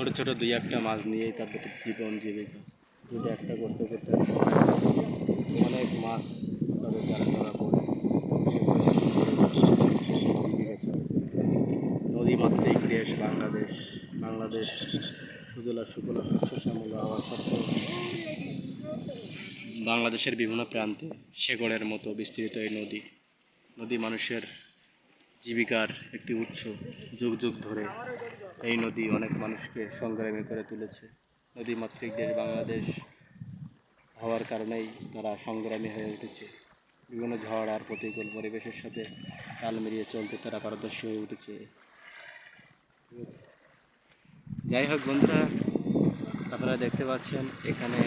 ছোট ছোট দুই একটা মাছ নিয়েই তাদের জীবন জীবিকা। দুটো একটা করতে করতে অনেক মাছ তাদের যারা ধরা পড়ে নদী মাতৃক দেশ বাংলাদেশ। বাংলাদেশ সুজলা সুফলা শস্য শ্যামলা হওয়া বাংলাদেশের বিভিন্ন প্রান্তে শেকড়ের মতো বিস্তৃত এই নদী। নদী মানুষের জীবিকার একটি উৎস যুগ যুগ ধরে এই নদী অনেক মানুষকে সংগ্রামী করে তুলেছে। নদী মাতৃক দেশ বাংলাদেশ হওয়ার কারণেই তারা সংগ্রামী হয়ে উঠেছে। বিভিন্ন ঝড় আর প্রতিকূল পরিবেশের সাথে তাল মিলিয়ে চলতে তারা পারদর্শী হয়ে উঠেছে। যাই হোক বন্ধুরা, আপনারা দেখতে পাচ্ছেন এখানে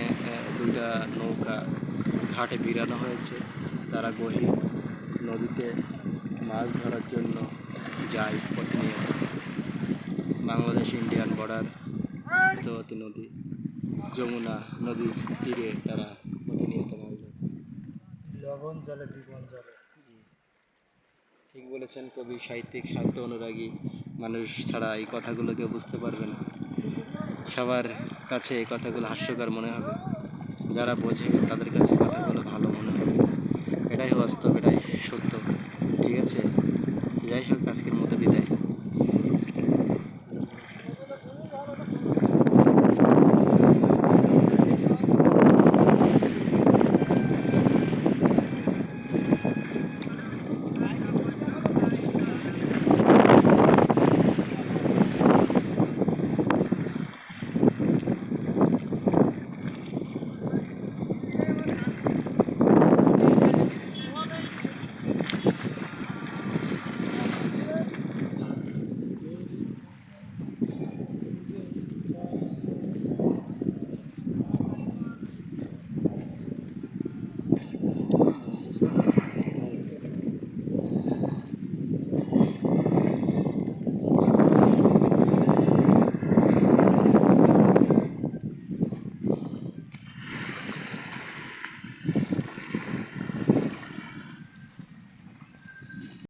দুইটা নৌকা ঘাটে ভিড়ানো হয়েছে। তারা গহীন নদীতে মাছ ধরার জন্য যায় প্রতিনিয়ত বাংলাদেশ ইন্ডিয়ান বর্ডার ইতোমতি নদী যমুনা নদীর তীরে তারা প্রতিনিয়ত মাছ ধরে। লবণ জলে জীবন জলে। ঠিক বলেছেন কবি সাহিত্যিক সাহিত্য অনুরাগী মানুষ ছাড়া এই কথাগুলো কেউ বুঝতে পারবে না। সবার কাছে এই কথাগুলো হাস্যকর মনে হবে। যারা বোঝে তাদের কাছে কথাগুলো ভালো মনে হবে। এটাই বাস্তব এটাই আছে যাই হোক আজকের মতো বিদায়।